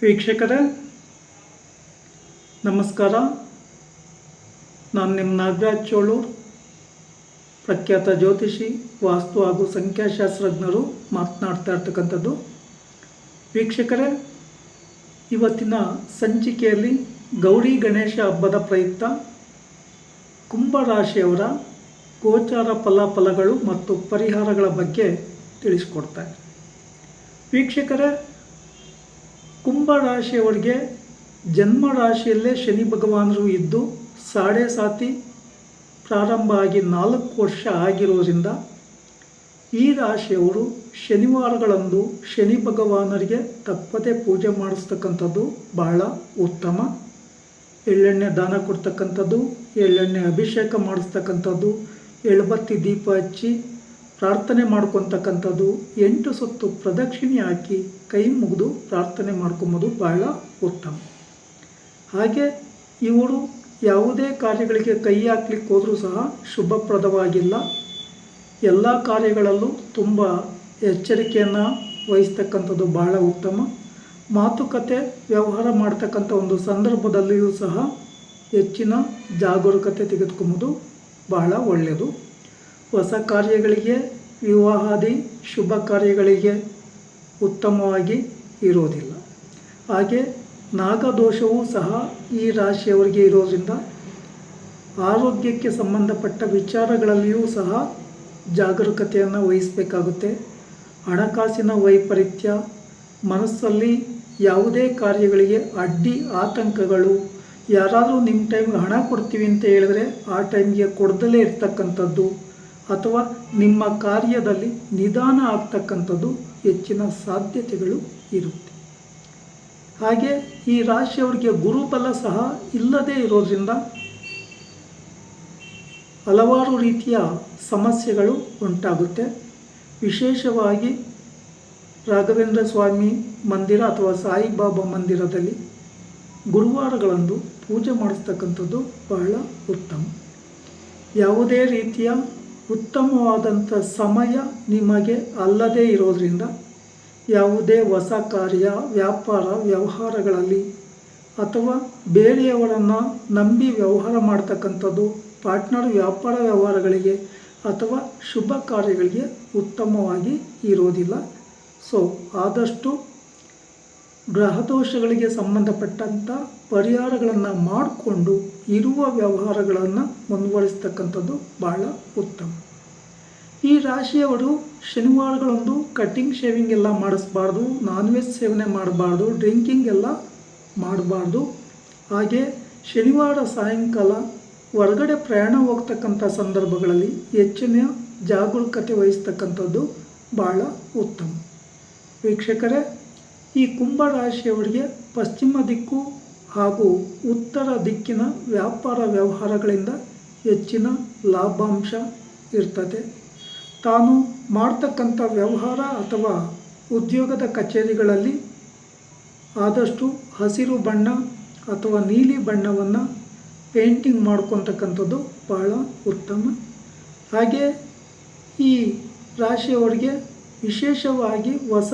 ವೀಕ್ಷಕರೇ, ನಮಸ್ಕಾರ. ನಾನು ನಿಮ್ಮ ನಾಗರಾಜ್ ಚೋಳೂರ್ ಪ್ರಖ್ಯಾತ ಜ್ಯೋತಿಷಿ, ವಾಸ್ತು ಹಾಗೂ ಸಂಖ್ಯಾಶಾಸ್ತ್ರಜ್ಞರು ಮಾತನಾಡ್ತಾ ಇರ್ತಕ್ಕಂಥದ್ದು. ವೀಕ್ಷಕರೇ, ಇವತ್ತಿನ ಸಂಚಿಕೆಯಲ್ಲಿ ಗೌರಿ ಗಣೇಶ ಹಬ್ಬದ ಪ್ರಯುಕ್ತ ಕುಂಭರಾಶಿಯವರ ಗೋಚಾರ ಫಲಾಫಲಗಳು ಮತ್ತು ಪರಿಹಾರಗಳ ಬಗ್ಗೆ ತಿಳಿಸ್ಕೊಡ್ತಾರೆ ವೀಕ್ಷಕರೇ ಕುಂಭ ರಾಶಿಯವರಿಗೆ ಜನ್ಮ ರಾಶಿಯಲ್ಲೇ ಶನಿ ಭಗವಾನರು ಇದ್ದು ಸಾಡೆ ಸಾತಿ ಪ್ರಾರಂಭ ಆಗಿ ನಾಲ್ಕು ವರ್ಷ ಆಗಿರೋದ್ರಿಂದ ಈ ರಾಶಿಯವರು ಶನಿವಾರಗಳಂದು ಶನಿ ಭಗವಾನರಿಗೆ ತಪ್ಪದೆ ಪೂಜೆ ಮಾಡಿಸ್ತಕ್ಕಂಥದ್ದು ಬಹಳ ಉತ್ತಮ. ಎಳ್ಳೆಣ್ಣೆ ದಾನ ಕೊಡ್ತಕ್ಕಂಥದ್ದು, ಎಳ್ಳೆಣ್ಣೆ ಅಭಿಷೇಕ ಮಾಡಿಸ್ತಕ್ಕಂಥದ್ದು, ಎಳ್ಬತ್ತಿ ದೀಪ ಹಚ್ಚಿ ಪ್ರಾರ್ಥನೆ ಮಾಡ್ಕೊತಕ್ಕಂಥದ್ದು ಎಂಟು ಸುತ್ತು ಪ್ರದಕ್ಷಿಣೆ ಹಾಕಿ ಕೈ ಮುಗಿದು ಪ್ರಾರ್ಥನೆ ಮಾಡ್ಕೊಂಬೋದು ಬಹಳ ಉತ್ತಮ. ಹಾಗೆ ಇವರು ಯಾವುದೇ ಕಾರ್ಯಗಳಿಗೆ ಕೈ ಹಾಕ್ಲಿಕ್ಕೆ ಹೋದರೂ ಸಹ ಶುಭಪ್ರದವಾಗಿಲ್ಲ. ಎಲ್ಲ ಕಾರ್ಯಗಳಲ್ಲೂ ತುಂಬ ಎಚ್ಚರಿಕೆಯನ್ನು ವಹಿಸ್ತಕ್ಕಂಥದ್ದು ಬಹಳ ಉತ್ತಮ. ಮಾತುಕತೆ, ವ್ಯವಹಾರ ಮಾಡ್ತಕ್ಕಂಥ ಒಂದು ಸಂದರ್ಭದಲ್ಲಿಯೂ ಸಹ ಹೆಚ್ಚಿನ ಜಾಗರೂಕತೆ ತೆಗೆದುಕೊಂಬುದು ಬಹಳ ಒಳ್ಳೆಯದು. ಹೊಸ ಕಾರ್ಯಗಳಿಗೆ, ವಿವಾಹಾದಿ ಶುಭ ಕಾರ್ಯಗಳಿಗೆ ಉತ್ತಮವಾಗಿ ಇರೋದಿಲ್ಲ ಹಾಗೆ ನಾಗದೋಷವೂ ಸಹ ಈ ರಾಶಿಯವರಿಗೆ ಇರೋದ್ರಿಂದ ಆರೋಗ್ಯಕ್ಕೆ ಸಂಬಂಧಪಟ್ಟ ವಿಚಾರಗಳಲ್ಲಿಯೂ ಸಹ ಜಾಗರೂಕತೆಯನ್ನು ವಹಿಸಬೇಕಾಗುತ್ತೆ. ಹಣಕಾಸಿನ ವೈಪರೀತ್ಯ, ಮನಸ್ಸಲ್ಲಿ ಯಾವುದೇ ಕಾರ್ಯಗಳಿಗೆ ಅಡ್ಡಿ ಆತಂಕಗಳು, ಯಾರಾದರೂ ನಿಮ್ಮ ಟೈಮ್ಗೆ ಹಣ ಕೊಡ್ತೀವಿ ಅಂತ ಹೇಳಿದ್ರೆ ಆ ಟೈಮ್ಗೆ ಕೊಡದಲೇ ಇರ್ತಕ್ಕಂಥದ್ದು. ಅಥವಾ ನಿಮ್ಮ ಕಾರ್ಯದಲ್ಲಿ ನಿಧಾನ ಆಗ್ತಕ್ಕಂಥದ್ದು ಹೆಚ್ಚಿನ ಸಾಧ್ಯತೆಗಳು ಇರುತ್ತೆ. ಹಾಗೆ ಈ ರಾಶಿಯವರಿಗೆ ಗುರುಬಲ ಸಹ ಇಲ್ಲದೇ ಇರೋದ್ರಿಂದ ಹಲವಾರು ರೀತಿಯ ಸಮಸ್ಯೆಗಳು ಉಂಟಾಗುತ್ತೆ. ವಿಶೇಷವಾಗಿ ರಾಘವೇಂದ್ರ ಸ್ವಾಮಿ ಮಂದಿರ ಅಥವಾ ಸಾಯಿಬಾಬಾ ಮಂದಿರದಲ್ಲಿ ಗುರುವಾರಗಳಂದು ಪೂಜೆ ಮಾಡಿಸ್ತಕ್ಕಂಥದ್ದು ಬಹಳ ಉತ್ತಮ. ಯಾವುದೇ ರೀತಿಯ ಉತ್ತಮವಾದಂಥ ಸಮಯ ನಿಮಗೆ ಅಲ್ಲದೇ ಇರೋದರಿಂದ ಯಾವುದೇ ಹೊಸ ಕಾರ್ಯ, ವ್ಯಾಪಾರ, ವ್ಯವಹಾರಗಳಲ್ಲಿ ಅಥವಾ ಬೇರೆಯವರನ್ನು ನಂಬಿ ವ್ಯವಹಾರ ಮಾಡ್ತಕ್ಕಂಥದ್ದು ಪಾರ್ಟ್ನರ್ ವ್ಯಾಪಾರ ವ್ಯವಹಾರಗಳಿಗೆ ಅಥವಾ ಶುಭ ಕಾರ್ಯಗಳಿಗೆ ಉತ್ತಮವಾಗಿ ಇರೋದಿಲ್ಲ. ಸೊ ಆದಷ್ಟು ಗ್ರಹದೋಷಗಳಿಗೆ ಸಂಬಂಧಪಟ್ಟಂಥ ಪರಿಹಾರಗಳನ್ನು ಮಾಡಿಕೊಂಡು ಇರುವ ವ್ಯವಹಾರಗಳನ್ನು ಮುಂದುವರಿಸ್ತಕ್ಕಂಥದ್ದು ಬಹಳ ಉತ್ತಮ. ಈ ರಾಶಿಯವರು ಶನಿವಾರಗಳಂದು ಕಟ್ಟಿಂಗ್ ಶೇವಿಂಗ್ ಎಲ್ಲ ಮಾಡಿಸ್ಬಾರ್ದು ನಾನ್ ವೆಜ್ ಸೇವನೆ ಮಾಡಬಾರ್ದು ಡ್ರಿಂಕಿಂಗ್ ಎಲ್ಲ ಮಾಡಬಾರ್ದು. ಹಾಗೆ ಶನಿವಾರ ಸಾಯಂಕಾಲ ಹೊರಗಡೆ ಪ್ರಯಾಣ ಹೋಗ್ತಕ್ಕಂಥ ಸಂದರ್ಭಗಳಲ್ಲಿ ಹೆಚ್ಚಿನ ಜಾಗರೂಕತೆ ವಹಿಸ್ತಕ್ಕಂಥದ್ದು ಬಹಳ ಉತ್ತಮ. ವೀಕ್ಷಕರೇ, ಈ ಕುಂಭ ರಾಶಿಯವರಿಗೆ ಪಶ್ಚಿಮ ದಿಕ್ಕು ಹಾಗೂ ಉತ್ತರ ದಿಕ್ಕಿನ ವ್ಯಾಪಾರ ವ್ಯವಹಾರಗಳಿಂದ ಹೆಚ್ಚಿನ ಲಾಭಾಂಶ ಇರ್ತದೆ. ತಾನು ಮಾಡ್ತಕ್ಕಂಥ ವ್ಯವಹಾರ ಅಥವಾ ಉದ್ಯೋಗದ ಕಚೇರಿಗಳಲ್ಲಿ ಆದಷ್ಟು ಹಸಿರು ಬಣ್ಣ ಅಥವಾ ನೀಲಿ ಬಣ್ಣವನ್ನು ಪೇಂಟಿಂಗ್ ಮಾಡ್ಕೊತಕ್ಕಂಥದ್ದು ಬಹಳ ಉತ್ತಮ. ಹಾಗೆ ಈ ರಾಶಿಯವರಿಗೆ ವಿಶೇಷವಾಗಿ ಹೊಸ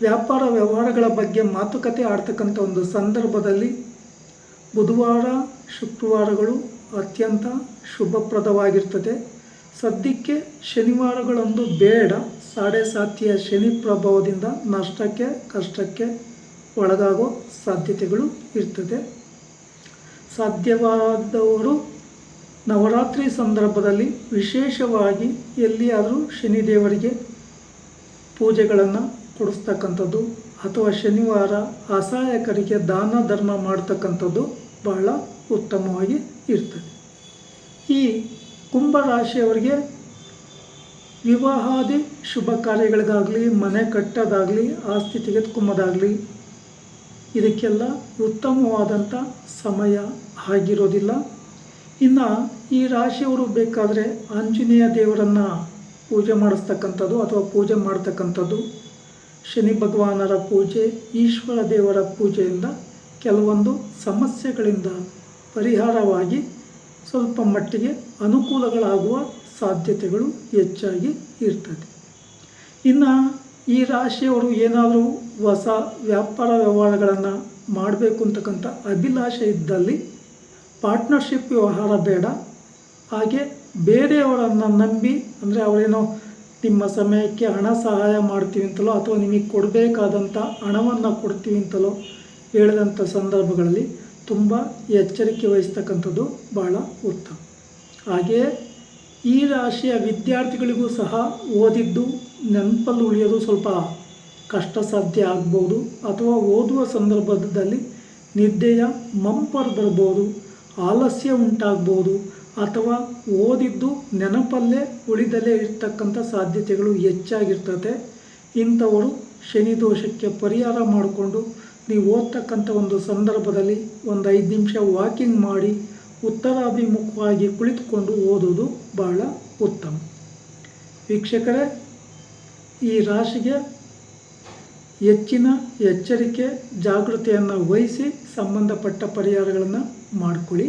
ವ್ಯಾಪಾರ ವ್ಯವಹಾರಗಳ ಬಗ್ಗೆ ಮಾತುಕತೆ ಆಡ್ತಕ್ಕಂಥ ಒಂದು ಸಂದರ್ಭದಲ್ಲಿ ಬುಧವಾರ, ಶುಕ್ರವಾರಗಳು ಅತ್ಯಂತ ಶುಭಪ್ರದವಾಗಿರ್ತದೆ. ಸದ್ಯಕ್ಕೆ ಶನಿವಾರಗಳಂದು ಬೇಡ. ಸಾಡೆ ಸಾತಿಯ ಶನಿ ಪ್ರಭಾವದಿಂದ ನಷ್ಟಕ್ಕೆ, ಕಷ್ಟಕ್ಕೆ ಒಳಗಾಗೋ ಸಾಧ್ಯತೆಗಳು ಇರ್ತದೆ. ಸಾಧ್ಯವಾದವರು ನವರಾತ್ರಿ ಸಂದರ್ಭದಲ್ಲಿ ವಿಶೇಷವಾಗಿ ಎಲ್ಲಿಯಾದರೂ ಶನಿದೇವರಿಗೆ ಪೂಜೆಗಳನ್ನು ಕೊಡಿಸ್ತಕ್ಕಂಥದ್ದು ಅಥವಾ ಶನಿವಾರ ಅಸಹಾಯಕರಿಗೆ ದಾನ, ಧರ್ಮ ಮಾಡ್ತಕ್ಕಂಥದ್ದು ಬಹಳ ಉತ್ತಮವಾಗಿ ಇರ್ತದೆ. ಈ ಕುಂಭ ರಾಶಿಯವರಿಗೆ ವಿವಾಹಾದಿ ಶುಭ ಕಾರ್ಯಗಳಿಗಾಗಲಿ, ಮನೆ ಕಟ್ಟೋದಾಗಲಿ, ಆಸ್ತಿ ತೆಗೆದುಕೊಂಬೋದಾಗಲಿ, ಇದಕ್ಕೆಲ್ಲ ಉತ್ತಮವಾದಂಥ ಸಮಯ ಆಗಿರೋದಿಲ್ಲ. ಇನ್ನು ಈ ರಾಶಿಯವರು ಬೇಕಾದರೆ ಆಂಜನೇಯ ದೇವರನ್ನು ಪೂಜೆ ಮಾಡಿಸ್ತಕ್ಕಂಥದ್ದು ಅಥವಾ ಪೂಜೆ ಮಾಡ್ತಕ್ಕಂಥದ್ದು ಶನಿ ಭಗವಾನರ ಪೂಜೆ, ಈಶ್ವರ ದೇವರ ಪೂಜೆಯಿಂದ ಕೆಲವೊಂದು ಸಮಸ್ಯೆಗಳಿಂದ ಪರಿಹಾರವಾಗಿ ಸ್ವಲ್ಪ ಮಟ್ಟಿಗೆ ಅನುಕೂಲಗಳಾಗುವ ಸಾಧ್ಯತೆಗಳು ಹೆಚ್ಚಾಗಿ ಇರ್ತದೆ. ಇನ್ನು ಈ ರಾಶಿಯವರು ಏನಾದರೂ ಹೊಸ ವ್ಯಾಪಾರ ವ್ಯವಹಾರಗಳನ್ನು ಮಾಡಬೇಕು ಅಂತಕ್ಕಂಥ ಅಭಿಲಾಷೆ ಇದ್ದಲ್ಲಿ ಪಾರ್ಟ್ನರ್ಶಿಪ್ ವ್ಯವಹಾರ ಬೇಡ. ಹಾಗೆ ಬೇರೆಯವರನ್ನು ನಂಬಿ, ಅಂದರೆ ಅವರೇನೋ ನಿಮ್ಮ ಸಮಯಕ್ಕೆ ಹಣ ಸಹಾಯ ಮಾಡ್ತೀವಿ ಅಂತಲೋ ಅಥವಾ ನಿಮಗೆ ಕೊಡಬೇಕಾದಂಥ ಹಣವನ್ನು ಕೊಡ್ತೀವಿ ಅಂತಲೋ ಹೇಳಿದಂಥ ಸಂದರ್ಭಗಳಲ್ಲಿ ತುಂಬ ಎಚ್ಚರಿಕೆ ವಹಿಸ್ತಕ್ಕಂಥದ್ದು ಬಹಳ ಉತ್ತಮ. ಹಾಗೆಯೇ ಈ ರಾಶಿಯ ವಿದ್ಯಾರ್ಥಿಗಳಿಗೂ ಸಹ ಓದಿದ್ದು ನೆನಪಲ್ಲಿ ಉಳಿಯೋದು ಸ್ವಲ್ಪ ಕಷ್ಟ ಸಾಧ್ಯ ಆಗ್ಬೋದು ಅಥವಾ ಓದುವ ಸಂದರ್ಭದಲ್ಲಿ ನಿದ್ದೆಯ ಮಂಪರ್ ಬರ್ಬೋದು ಆಲಸ್ಯ ಉಂಟಾಗ್ಬೋದು ಅಥವಾ ಓದಿದ್ದು ನೆನಪಲ್ಲೇ ಉಳಿದಲೇ ಇರ್ತಕ್ಕಂಥ ಸಾಧ್ಯತೆಗಳು ಹೆಚ್ಚಾಗಿರ್ತದೆ ಇಂಥವರು ಶನಿ ದೋಷಕ್ಕೆ ಪರಿಹಾರ ಮಾಡಿಕೊಂಡು ನೀವು ಓದ್ತಕ್ಕಂಥ ಒಂದು ಸಂದರ್ಭದಲ್ಲಿ ಒಂದು ಐದು ನಿಮಿಷ ವಾಕಿಂಗ್ ಮಾಡಿ ಉತ್ತರಾಭಿಮುಖವಾಗಿ ಕುಳಿತುಕೊಂಡು ಓದೋದು ಬಹಳ ಉತ್ತಮ. ವೀಕ್ಷಕರೇ, ಈ ರಾಶಿಗೆ ಹೆಚ್ಚಿನ ಎಚ್ಚರಿಕೆ, ಜಾಗೃತಿಯನ್ನು ವಹಿಸಿ ಸಂಬಂಧಪಟ್ಟ ಪರಿಹಾರಗಳನ್ನು ಮಾಡಿಕೊಳ್ಳಿ.